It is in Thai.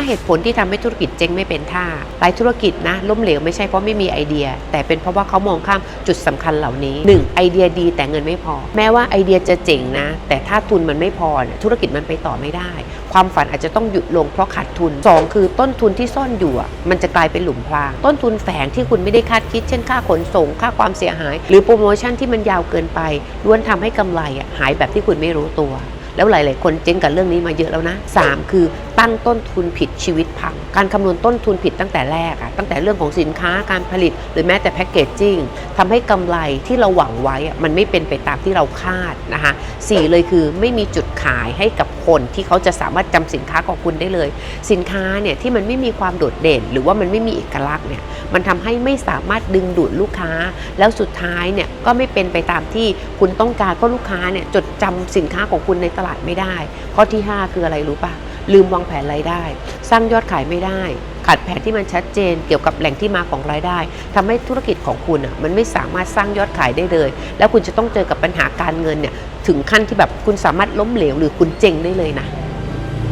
5 เหตุผลที่ทำให้ธุรกิจเจ๊งไม่เป็นท่าหลายธุรกิจนะล้มเหลวไม่ใช่เพราะไม่มีไอเดีย แต่เป็นเพราะว่าเขามองข้ามจุดสำคัญเหล่านี้ 1. ไอเดียดีแต่เงินไม่พอ แม้ว่าไอเดียจะเจ๋งนะ แต่ถ้าทุนมันไม่พอเนี่ยธุรกิจมันไปต่อไม่ได้ ความฝันอาจจะต้องหยุดลงเพราะขาดทุน 2 คือต้นทุนที่ซ่อนอยู่มันจะกลายเป็นหลุมพราง ต้นทุนแฝงที่คุณไม่ได้คาดคิด เช่นค่าขนส่ง ค่าความเสียหาย หรือโปรโมชั่นที่มันยาวเกินไปล้วนทำให้กำไรหายแบบที่คุณไม่รู้ตัว แล้วหลาย ๆ คนเจ๊งกับเรื่องนี้มาเยอะแล้วนะ 3 คือตั้งต้นทุนผิดชีวิตพัง การคำนวณต้นทุนผิดตั้งแต่แรกอะตั้งแต่เรื่องของสินค้าการผลิต หรือแม้แต่แพคเกจจิ้งทำให้กำไรที่เราหวังไว้มันไม่เป็นไปตามที่เราคาดนะคะสี่เลยคือไม่มีจุดขายให้กับคนที่เขาจะสามารถจำสินค้าของคุณได้เลย สินค้าเนี่ยที่มันไม่มีความโดดเด่น หรือว่ามันไม่มีเอกลักษณ์เนี่ยมันทำให้ไม่สามารถดึงดูดลูกค้า แล้วสุดท้ายเนี่ยก็ไม่เป็นไปตามที่คุณต้องการเพราะลูกค้าเนี่ยจดจำสินค้าของคุณในตลาดไม่ได้ ข้อที่ 5 คืออะไรรู้ปะลืมวางแผนรายได้ สร้างยอดขายไม่ได้ ขาดแผนที่มันชัดเจน เกี่ยวกับแหล่งที่มาของรายได้ทำให้ธุรกิจของคุณอะมันไม่สามารถสร้างยอดขายได้เลย แล้วคุณจะต้องเจอกับปัญหาการเงินเนี่ยถึงขั้นที่แบบคุณสามารถล้มเหลวหรือคุณเจ๊งได้เลยนะ